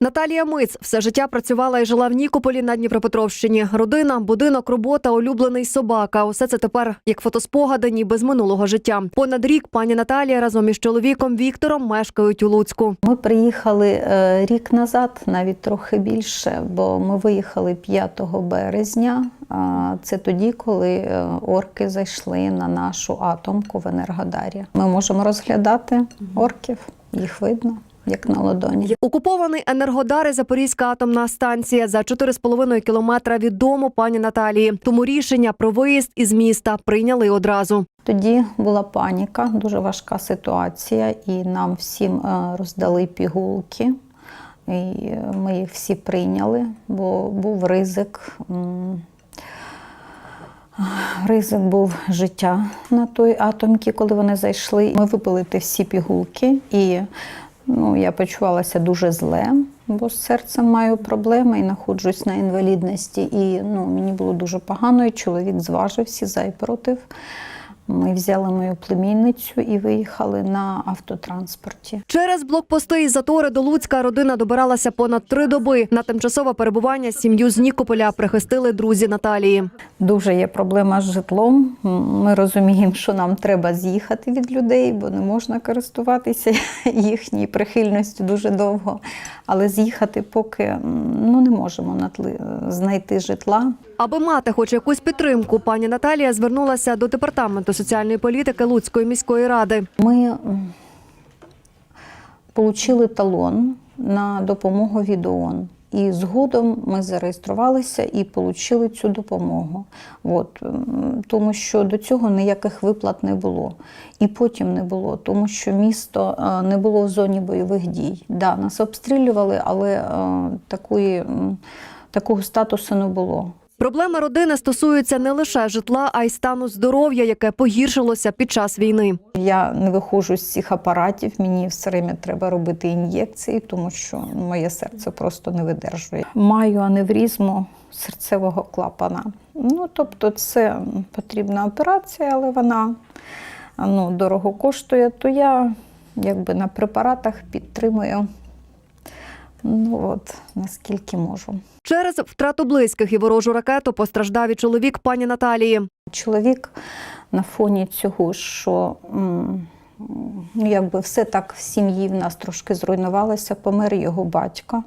Наталія Миць все життя працювала і жила в Нікополі на Дніпропетровщині. Родина, будинок, робота, улюблений собака. Усе це тепер як фотоспогади, ніби з минулого життя. Понад рік пані Наталія разом із чоловіком Віктором мешкають у Луцьку. Ми приїхали е, рік назад, навіть трохи більше, бо ми виїхали 5 березня. Це тоді, коли е, орки зайшли на нашу атомку в Енергодарі. Ми можемо розглядати орків, їх видно, як на ладоні. Окупований Енергодар Запорізька атомна станція за 4,5 кілометра від дому пані Наталії. Тому рішення про виїзд із міста прийняли одразу. Тоді була паніка, дуже важка ситуація, і нам всім е, роздали пігулки. І ми їх всі прийняли, бо був ризик. Ризик був життя на той атомці, коли вони зайшли. Ми випили ті всі пігулки, і ну, я почувалася дуже зле, бо з серцем маю проблеми і знаходжусь на інвалідності. І ну, мені було дуже погано, і чоловік зважився за і проти. Ми взяли мою племінницю і виїхали на автотранспорті. Через блокпости і затори до Луцька родина добиралася понад три доби. На тимчасове перебування сім'ю з Нікополя прихистили друзі Наталії. Дуже є проблема з житлом. Ми розуміємо, що нам треба з'їхати від людей, бо не можна користуватися їхньою прихильністю дуже довго. Але з'їхати поки ну, не можемо знайти житла. Аби мати хоч якусь підтримку, пані Наталія звернулася до департаменту соціальної політики Луцької міської ради. Ми отримали талон на допомогу від ООН. І згодом ми зареєструвалися і отримали цю допомогу. От, тому що до цього ніяких виплат не було. І потім не було, тому що місто е, не було в зоні бойових дій. Да, нас обстрілювали, але е, такої, такого статусу не було. Проблеми родини стосуються не лише житла, а й стану здоров'я, яке погіршилося під час війни. Я не виходжу з цих апаратів, мені все время треба робити ін'єкції, тому що моє серце просто не видержує. Маю аневризму серцевого клапана. Ну, тобто, це потрібна операція, але вона ну, дорого коштує, то я якби на препаратах підтримую. Ну от, наскільки можу. Через втрату близьких і ворожу ракету постраждав і чоловік пані Наталії. Чоловік на фоні цього, що ну, якби все так в сім'ї в нас трошки зруйнувалося, помер його батько.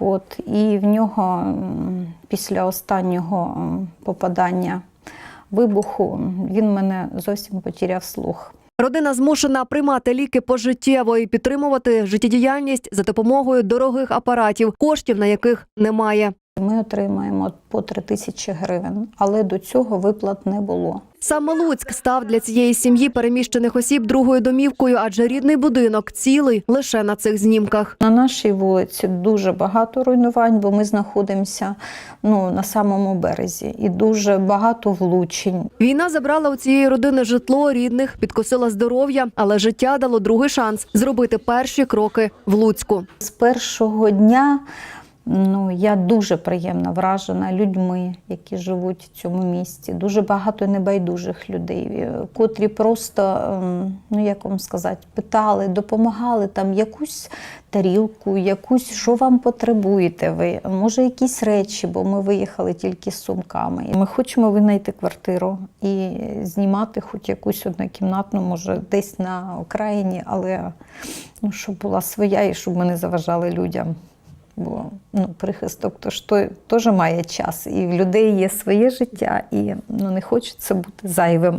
От, і в нього після останнього попадання вибуху він мене зовсім потеряв слух. Родина змушена приймати ліки пожиттєво і підтримувати життєдіяльність за допомогою дорогих апаратів, коштів на яких немає. Ми отримаємо по 3 тисячі гривень, але до цього виплат не було. Саме Луцьк став для цієї сім'ї переміщених осіб другою домівкою, адже рідний будинок цілий лише на цих знімках. На нашій вулиці дуже багато руйнувань, бо ми знаходимося ну, на самому березі, і дуже багато влучень. Війна забрала у цієї родини житло рідних, підкосила здоров'я, але життя дало другий шанс зробити перші кроки в Луцьку. З першого дня ну, я дуже приємно вражена людьми, які живуть в цьому місті. Дуже багато небайдужих людей, е, котрі просто, ем, ну як вам сказати, питали, допомагали там якусь тарілку, якусь, що вам потребуєте ви, може якісь речі, бо ми виїхали тільки з сумками. Ми хочемо винайти квартиру і знімати хоч якусь однокімнатну, може, десь на окраїні, але ну, щоб була своя і щоб ми не заважали людям. Бо ну, прихисток то ж той теж має час, і в людей є своє життя, і ну, не хочеться бути зайвим.